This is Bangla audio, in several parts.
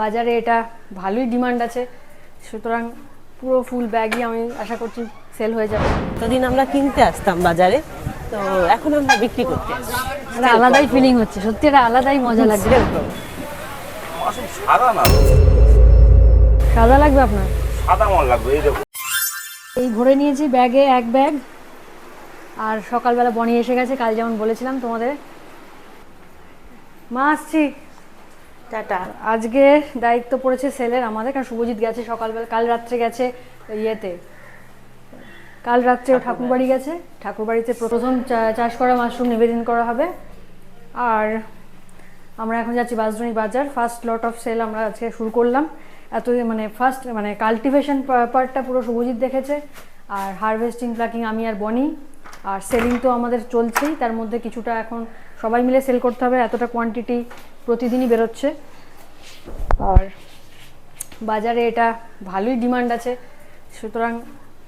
বাজারে এটা ভালোই ডিমান্ড আছে। সুতরাং পুরো ফুল ব্যাগই আমি আশা করছি সেল হয়ে যাবে। এতদিন আমরা কিনতে আসতাম বাজারে তো এখন আমরা বিক্রি করতে আসছি। আলাদাই ফিলিং হচ্ছে সত্যি এটা আলাদাই মজা লাগছে। সাদা না? সাদা লাগবে আপনার? সাদা মাল লাগবে এই দেখো এই ভরে নিয়েছি ব্যাগে এক ব্যাগ আর সকালবেলা বনি এসে গেছে কাল যেমন বলেছিলাম তোমাদের। মা আসছি। টাটা। আজকে দায়িত্ব পড়েছে সেলের আমাদের, কারণ শুভজিৎ গেছে সকালবেলা, কাল রাত্রে গেছে ইয়েতে। কাল রাত্রে ও ঠাকুরবাড়ি গেছে ঠাকুরবাড়িতে প্রথম চাষ করা মাশরুম নিবেদন করা হবে। আর আমরা এখন যাচ্ছি বাসডনি বাজার ফার্স্ট লট অফ সেল আমরা আজকে শুরু করলাম। এত মানে ফার্স্ট মানে কাল্টিভেশন পার্টটা পুরো শুভজিৎ দেখেছে, আর হারভেস্টিং প্লাকিং আমি আর বনি। আর সেলিং তো আমাদের চলছেই, তার মধ্যে কিছুটা এখন সবাই মিলে সেল করতে হবে, এতটা কোয়ান্টিটি প্রতিদিনই বেরোচ্ছে। আর বাজারে এটা ভালোই ডিমান্ড আছে। সুতরাং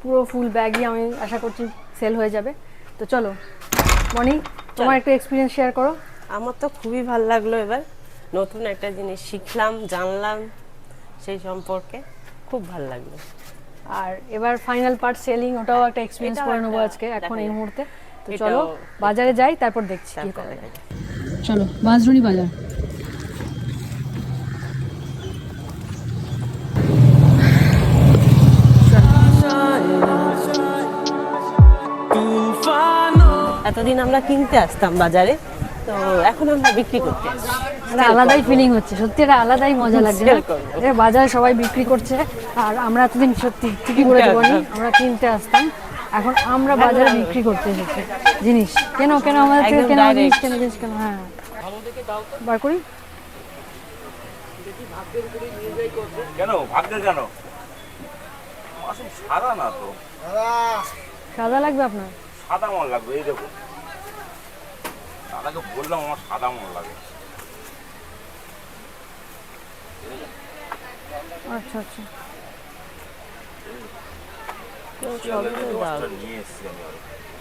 পুরো ফুল ব্যাগই আমি আশা করছি সেল হয়ে যাবে। তো চলো মনি তোমার একটু এক্সপিরিয়েন্স শেয়ার করো। আমার তো খুবই ভালো লাগল এবার। নতুন একটা জিনিস শিখলাম জানলাম সেই সম্পর্কে। খুব ভালো লাগল। আর এবার ফাইনাল পার্ট সেলিং ওটাও একটা এক্সপিরিয়েন্স করে নেব আজকে এখন এই। মুহূর্তে। তো চলো বাজারে যাই তারপর দেখছি কি তারপরে করে চলো বাঁশরুনি বাজার। এতদিন আমরা কিনতে আসতাম বাজারে তো এখন আমরা বিক্রি করতে আলাদাই ফিলিং হচ্ছে সত্যি একটা আলাদাই মজা লাগছে? যে বাজারে সবাই বিক্রি করছে আর আমরা এতদিন সত্যি ঠিকই কিনতে আমরা কিনতে আসতাম এখন আমরা বাজারে বিক্রি করতে এসেছি। জিনিস কেন কেন আমাদের থেকে কেন জিনিস কেন জিনিস কেন হ্যাঁ। বার করি? কেন ভাগ্যে কেন? সাদা না তো? সাদা লাগবে আপনার? সাদা মাল লাগবে এই দেখো। দাদাকে বললাম আমার সাদা মাল লাগে। আচ্ছা আচ্ছা।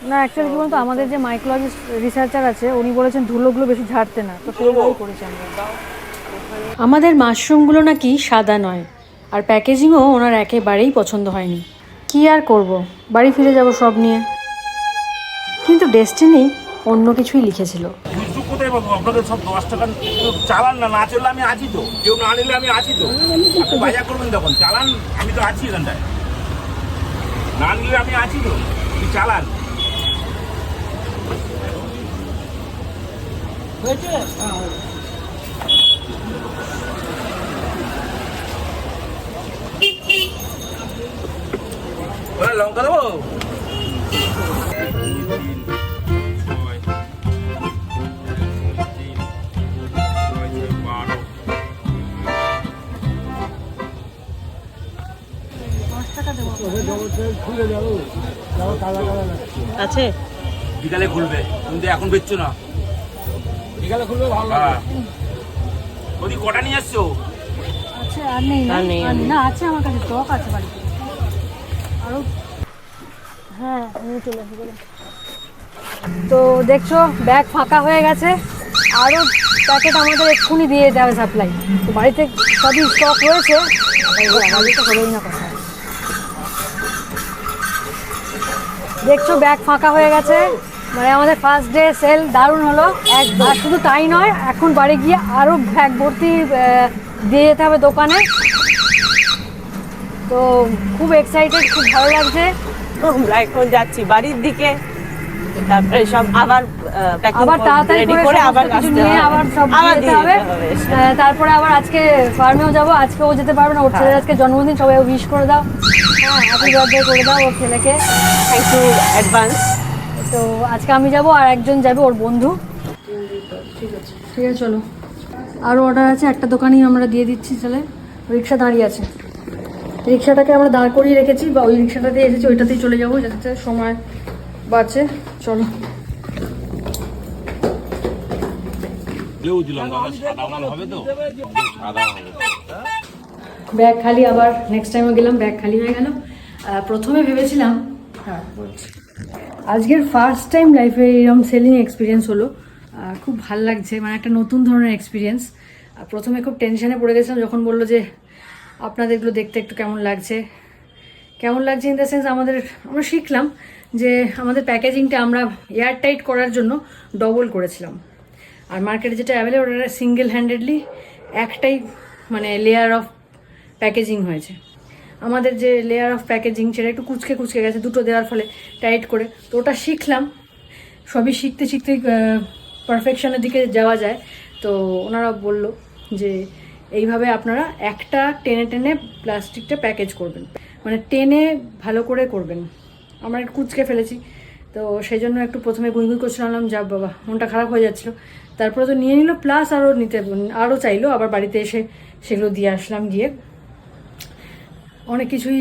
না অ্যাকচুয়ালি কি বলতো আমাদের যে মাইক্রোলজিস্ট রিসার্চার আছে উনি বলেছেন ধুলোগুলো বেশি ঝাড়তে না তো করেছি আমরা। আমাদের মাশরুমগুলো নাকি সাদা নয় আর প্যাকেজিংও ওনার একেবারেই পছন্দ হয়নি। কি আর করব? বাড়ি ফিরে যাব সব নিয়ে। কিন্তু ডেস্টিনি অন্য কিছুই লিখেছিল। কোথায় সব চালান না না চললে আমি আছি না নিলে আমি আছি বাজার করবেন চালান, আমি তো আছি না নিলে আমি আছি চালান? ওরা লঙ্কা দেবো? আছে? বিকালে খুলবে। কিন্তু এখন বেচছো না। বিকালে খুলবে ভালো ওদি কটা নিয়ে আসছো আচ্ছা আর নেই না। আর নেই, আছে আমার কাছে স্টক আছে বাড়িতে। আরও হ্যাঁ নিয়ে চলে আসি বলো। তো দেখছ ব্যাগ ফাঁকা হয়ে গেছে। আরও প্যাকেট আমাদের এক্ষুনি দিয়ে দেবে সাপ্লাই তো বাড়িতে সবই স্টক রয়েছে। বাড়িতে হলোই না কথা দেখছ ব্যাগ ফাঁকা হয়ে গেছে। মানে আমাদের ফার্স্ট ডে সেল দারুণ হলো। এক আর শুধু তাই নয় এখন বাড়ি গিয়ে আরও ব্যাগ ভর্তি দিয়ে যেতে হবে দোকানে। তো খুব এক্সাইটেড খুব ভালো লাগছে। আমরা এখন যাচ্ছি বাড়ির দিকে। তারপরে সব আবার আবার তাড়াতাড়ি করে আবার নিয়ে আবার সব যেতে হবে। হবে তারপরে আবার আজকে ফার্মেও যাব আজকে ও যেতে পারবে না ওর ছেলের আজকে জন্মদিন সবাই উইশ করে দাও। হ্যাঁ হ্যাপি বার্থডে করে দাও ওর ছেলেকে। থ্যাংক ইউ অ্যাডভান্স তো আজকে আমি যাব আর একজন যাবে ওর বন্ধু। ঠিক আছে ঠিক আছে চলো। আরও অর্ডার আছে একটা দোকানেই আমরা দিয়ে দিচ্ছি চলে রিক্সা দাঁড়িয়ে আছে। রিক্সাটাকে আমরা দাঁড় করিয়ে রেখেছি বা ওই রিক্সাটাতে এসেছি ওইটাতেই চলে যাব যাতে সময় বাঁচে। চলো। ব্যাগ খালি আবার নেক্সট টাইমও গেলাম ব্যাগ খালি হয়ে গেল। প্রথমে ভেবেছিলাম হ্যাঁ বলছি। আজকের ফার্স্ট টাইম লাইফে এরকম সেলিং এক্সপিরিয়েন্স হলো। খুব ভালো লাগছে মানে একটা নতুন ধরনের এক্সপিরিয়েন্স আর প্রথমে খুব টেনশনে পড়ে গেছিলাম যখন বলল যে আপনাদের এগুলো দেখতে একটু কেমন লাগছে। কেমন লাগছে ইন দ্য সেন্স আমাদের, আমরা শিখলাম যে আমাদের প্যাকেজিংটা আমরা এয়ার টাইট করার জন্য ডবল করেছিলাম। আর মার্কেটে যেটা অ্যাভেলেবল ওটা সিঙ্গেল হ্যান্ডেডলি একটাই মানে লেয়ার অফ প্যাকেজিং হয়েছে। আমাদের যে লেয়ার অফ প্যাকেজিং সেটা একটু কুচকে কুচকে গেছে, দুটো দেওয়ার ফলে টাইট করে। তো ওটা শিখলাম, সবই শিখতে শিখতে পারফেকশনের দিকে যাওয়া যায়। তো ওনারা বলল যে, এইভাবে আপনারা একটা টেনে টেনে প্লাস্টিকটা প্যাকেজ করবেন। মানে টেনে ভালো করে করবেন। আমরা একটু কুচকে ফেলেছি, তো সেই জন্য একটু প্রথমে গুনগুন করছিলাম যা বাবা, মনটা খারাপ হয়ে যাচ্ছিল। তারপরে তো নিয়ে নিল প্লাস আরও নিতে আরও চাইলো, আবার বাড়িতে এসে সেগুলো দিয়ে আসলাম গিয়ে। অনেক কিছুই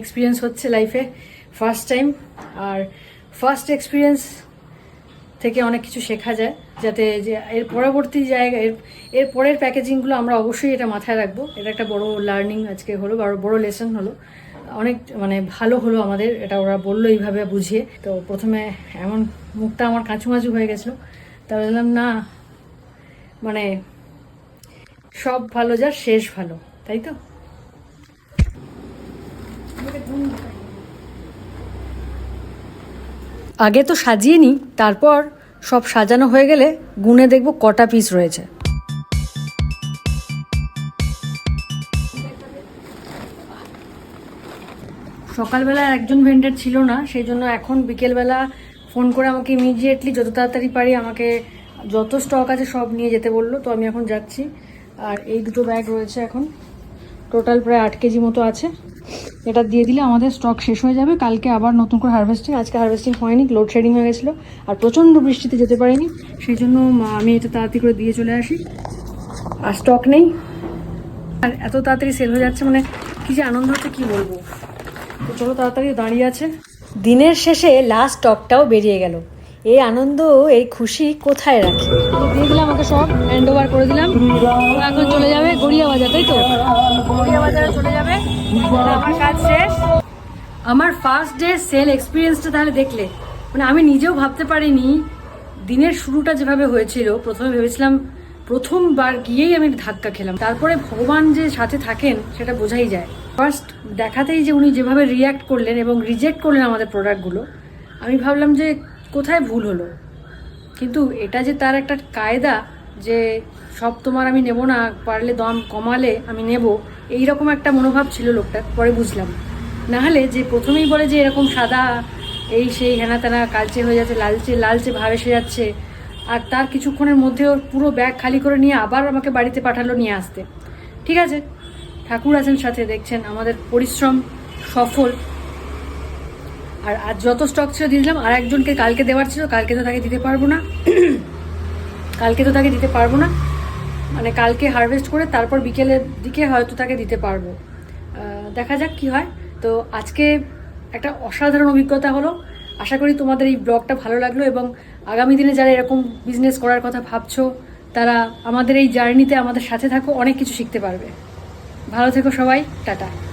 এক্সপিরিয়েন্স হচ্ছে লাইফে ফার্স্ট টাইম আর ফার্স্ট এক্সপিরিয়েন্স থেকে অনেক কিছু শেখা যায়, যাতে যে এর পরবর্তী জায়গা, এর এর পরের প্যাকেজিংগুলো আমরা অবশ্যই এটা মাথায় রাখব। এটা একটা বড় লার্নিং আজকে হলো, বড় বড় লেসন হলো। অনেক মানে ভালো হলো আমাদের, এটা ওরা বলল এইভাবে বুঝিয়ে। তো প্রথমে এমন মুখটা আমার কাঁচু কাঁচুমাচু হয়ে গেছিল। তা বললাম, না মানে সব ভালো, যা শেষ ভালো, তাই তো? আগে তো সাজিয়ে নিই, তারপর সব সাজানো হয়ে গেলে গুনে দেখব কটা পিস রয়েছে। সকালবেলা একজন ভেন্ডার ছিল না, সেই জন্য এখন বিকেলবেলা ফোন করে আমাকে ইমিডিয়েটলি যত তাড়াতাড়ি পারি আমাকে যত স্টক আছে সব নিয়ে যেতে বলল। তো আমি এখন যাচ্ছি। আর এই দুটো ব্যাগ রয়েছে এখন। টোটাল প্রায় আট কেজি মতো আছে। এটা দিয়ে দিলে আমাদের স্টক শেষ হয়ে যাবে। কালকে আবার নতুন করে হারভেস্টিং আজকে হারভেস্টিং হয়নি লোডশেডিং হয়ে গেছিল। আর প্রচণ্ড বৃষ্টিতে যেতে পারিনি। সেই জন্য আমি এটা তাড়াতাড়ি করে দিয়ে চলে আসি। আর স্টক নেই। আর এত তাড়াতাড়ি সেল হয়ে যাচ্ছে মানে কি যে আনন্দ হচ্ছে, কী বলব? তো চলো তাড়াতাড়ি দাঁড়িয়ে আছে। দিনের শেষে লাস্ট স্টকটাও বেরিয়ে গেল। এই আনন্দ, এই খুশি কোথায় রাখি? দিয়ে দিলাম আমাকে সব হ্যান্ড ওভার করে দিলাম। এখন চলে যাবে গড়িয়া বাজার, তাই তো? গড়িয়া বাজারে চলে যাবে। আমার কাজ শেষ। আমার ফার্স্ট ডে সেল এক্সপিরিয়েন্সটা তাহলে দেখলে। মানে আমি নিজেও ভাবতে পারিনি, দিনের শুরুটা যেভাবে হয়েছিল, প্রথমে ভেবেছিলাম প্রথমবার গিয়েই আমি ধাক্কা খেলাম। তারপরে ভগবান যে সাথে থাকেন, সেটা বোঝাই যায়। ফার্স্ট দেখাতেই যে উনি যেভাবে রিয়্যাক্ট করলেন এবং রিজেক্ট করলেন আমাদের প্রোডাক্টগুলো আমি ভাবলাম যে কোথায় ভুল হলো? কিন্তু এটা যে তার একটা কায়দা যে সব তোমার আমি নেব না, পারলে দাম কমালে আমি নেব এই রকম একটা মনোভাব ছিল লোকটা পরে বুঝলাম। না হলে যে প্রথমেই বলে যে এরকম সাদা, এই সেই হেনা তেনা কালচে হয়ে যাচ্ছে, লালচে লালচে ভাব এসে যাচ্ছে আর তার কিছুক্ষণের মধ্যে ওর পুরো ব্যাগ খালি করে নিয়ে আবার আমাকে বাড়িতে পাঠালো নিয়ে আসতে। ঠিক আছে? ঠাকুর আছেন সাথে, দেখছেন? আমাদের পরিশ্রম সফল। আর আজ যত স্টক ছিল দিয়ে দিলাম, আর একজনকে কালকে দেওয়ার ছিল, কালকে তো তাকে দিতে পারব না। কালকে তো তাকে দিতে পারব না। মানে কালকে হারভেস্ট করে তারপর বিকেলের দিকে হয়তো তাকে দিতে পারব। দেখা যাক কি হয়। তো আজকে একটা অসাধারণ অভিজ্ঞতা হলো। আশা করি তোমাদের এই ব্লগটা ভালো লাগল এবং আগামী দিনে যারা এরকম বিজনেস করার কথা ভাবছ, তারা আমাদের এই জার্নিতে আমাদের সাথে থাকো, অনেক কিছু শিখতে পারবে। ভালো থেকো সবাই, টাটা।